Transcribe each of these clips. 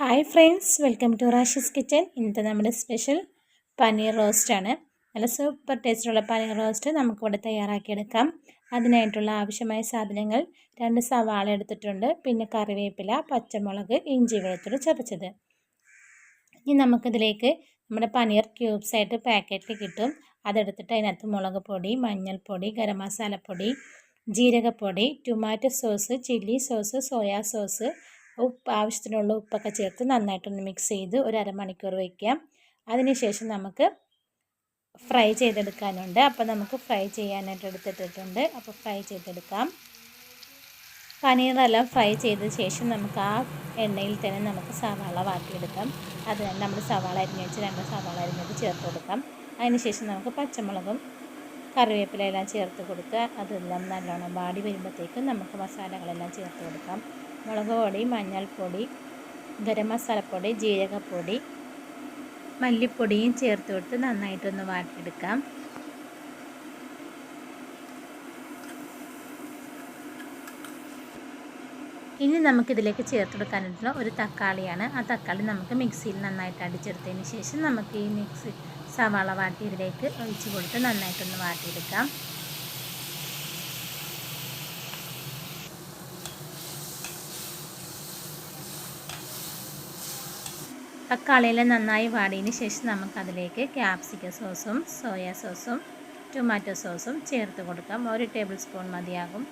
Hi friends welcome to Rashi's kitchen ഇന്നത്തെ നമ്മുടെ special paneer roast ആണ്. നല്ല സൂപ്പർ ടേസ്റ്റുള്ള പനീർ റോസ്റ്റ് നമുക്കിവിടെ തയ്യാറാക്കിയെടുക്കാം. അതിനായിട്ടുള്ള ആവശ്യമായ സാധനങ്ങൾ രണ്ട് സവാള എടുത്തിട്ടുണ്ട്. പിന്നെ കറിവേപ്പില പച്ചമുളക് ഇഞ്ചി വെളുത്തുള്ളി ചതച്ചത്. ഇനി നമുക്കിതിലേക്ക് നമ്മുടെ പനീർ ക്യൂബ്സ് ആയിട്ട് പാക്കറ്റിൽ കിട്ടും. അതെടുത്തിട്ട് അതിനകത്ത് മുളക് പൊടി മഞ്ഞൾപ്പൊടി ഗരം മസാലപ്പൊടി ജീരകപ്പൊടി tomato sauce chilli sauce soya sauce ഉപ്പ് ആവശ്യത്തിനുള്ള ഉപ്പൊക്കെ ചേർത്ത് നന്നായിട്ടൊന്ന് മിക്സ് ചെയ്ത് ഒരു അരമണിക്കൂർ വയ്ക്കാം അതിനുശേഷം നമുക്ക് ഫ്രൈ ചെയ്തെടുക്കാനുണ്ട്. അപ്പോൾ നമുക്ക് ഫ്രൈ ചെയ്യാനായിട്ട് എടുത്തിട്ടിട്ടുണ്ട്. അപ്പോൾ ഫ്രൈ ചെയ്തെടുക്കാം. പനീറെല്ലാം ഫ്രൈ ചെയ്ത ശേഷം നമുക്ക് ആ എണ്ണയിൽ തന്നെ നമുക്ക് സവാള വാട്ടിയെടുക്കാം. അത് നമ്മൾ സവാള അരിഞ്ഞ് വെച്ച് രണ്ട് സവാള അരിഞ്ഞത് ചേർത്ത് കൊടുക്കാം. അതിനുശേഷം നമുക്ക് പച്ചമുളകും കറിവേപ്പിലയെല്ലാം ചേർത്ത് കൊടുക്കുക. അതെല്ലാം നല്ലോണം വാടി വരുമ്പോഴത്തേക്കും നമുക്ക് മസാലകളെല്ലാം ചേർത്ത് കൊടുക്കാം. മുളക് പൊടി മഞ്ഞൾപ്പൊടി ഗരം മസാലപ്പൊടി ജീരകപ്പൊടി മല്ലിപ്പൊടിയും ചേർത്ത് കൊടുത്ത് നന്നായിട്ടൊന്ന് വാട്ടിയെടുക്കാം. ഇനി നമുക്കിതിലേക്ക് ചേർത്ത് കൊടുക്കാനായിട്ടുള്ള ഒരു തക്കാളിയാണ്. ആ തക്കാളി നമുക്ക് മിക്സിയിൽ നന്നായിട്ട് അടിച്ചെടുത്തതിന് ശേഷം നമുക്ക് ഈ മിക്സി സവാള വാട്ടി ഇതിലേക്ക് ഒഴിച്ച് കൊടുത്ത് നന്നായിട്ടൊന്ന് വാട്ടിയെടുക്കാം. തക്കാളിയെല്ലാം നന്നായി വാടിയതിന് ശേഷം നമുക്കതിലേക്ക് ക്യാപ്സിക്ക സോസും സോയാ സോസും ടൊമാറ്റോ സോസും ചേർത്ത് കൊടുക്കാം. ഒരു ടേബിൾ സ്പൂൺ മതിയാകും.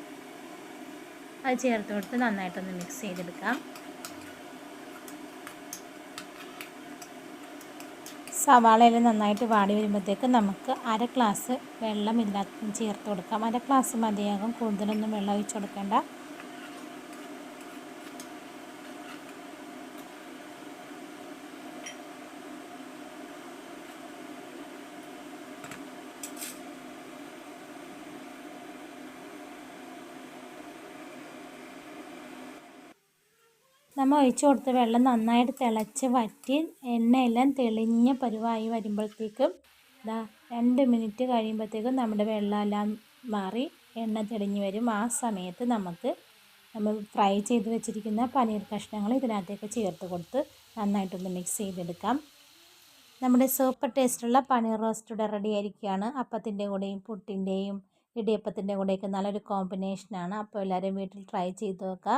അത് ചേർത്ത് കൊടുത്ത് നന്നായിട്ടൊന്ന് മിക്സ് ചെയ്തെടുക്കാം. സവാളയെല്ലാം നന്നായിട്ട് വാടി വരുമ്പോഴത്തേക്ക് നമുക്ക് അര ഗ്ലാസ് വെള്ളം ഇതിനകത്ത് ചേർത്ത് കൊടുക്കാം. അര ഗ്ലാസ് മതിയാകും. കൂടുതലൊന്നും വെള്ളം ഒഴിച്ചു കൊടുക്കേണ്ട. നമ്മൾ ഒഴിച്ചു കൊടുത്ത വെള്ളം നന്നായിട്ട് തിളച്ച് വറ്റി എണ്ണയെല്ലാം തെളിഞ്ഞ പരുവായി വരുമ്പോഴത്തേക്കും ഇതാ രണ്ട് മിനിറ്റ് കഴിയുമ്പോഴത്തേക്കും നമ്മുടെ വെള്ളമെല്ലാം മാറി എണ്ണ തെളിഞ്ഞ് വരും. ആ സമയത്ത് നമുക്ക് നമ്മൾ ഫ്രൈ ചെയ്ത് വെച്ചിരിക്കുന്ന പനീർ കഷ്ണങ്ങൾ ഇതിനകത്തേക്ക് ചേർത്ത് കൊടുത്ത് നന്നായിട്ടൊന്ന് മിക്സ് ചെയ്തെടുക്കാം. നമ്മുടെ സൂപ്പർ ടേസ്റ്റുള്ള പനീർ റോസ്റ്റ് ഇവിടെ റെഡി ആയിരിക്കുകയാണ്. അപ്പത്തിന്റെ കൂടെയും പുട്ടിന്റെയും ഇടിയപ്പത്തിന്റെ കൂടെയൊക്കെ നല്ലൊരു കോമ്പിനേഷനാണ് അപ്പോൾ എല്ലാവരും വീട്ടിൽ ട്രൈ ചെയ്ത് നോക്കുക.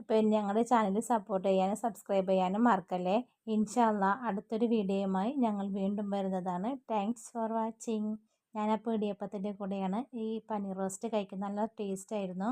അപ്പോൾ ഞങ്ങളുടെ ചാനൽ സപ്പോർട്ട് ചെയ്യാനും സബ്സ്ക്രൈബ് ചെയ്യാനും മറക്കല്ലേ? ഇൻഷാല്ല അടുത്തൊരു വീഡിയോയുമായി ഞങ്ങൾ വീണ്ടും വരുന്നതാണ്. താങ്ക്സ് ഫോർ വാച്ചിങ് ഞാനപ്പോൾ ഇടിയപ്പത്തിന്റെ കൂടെയാണ്. ഈ പനീർ റോസ്റ്റ് കഴിക്കുന്നത് നല്ല ടേസ്റ്റ് ആയിരുന്നു.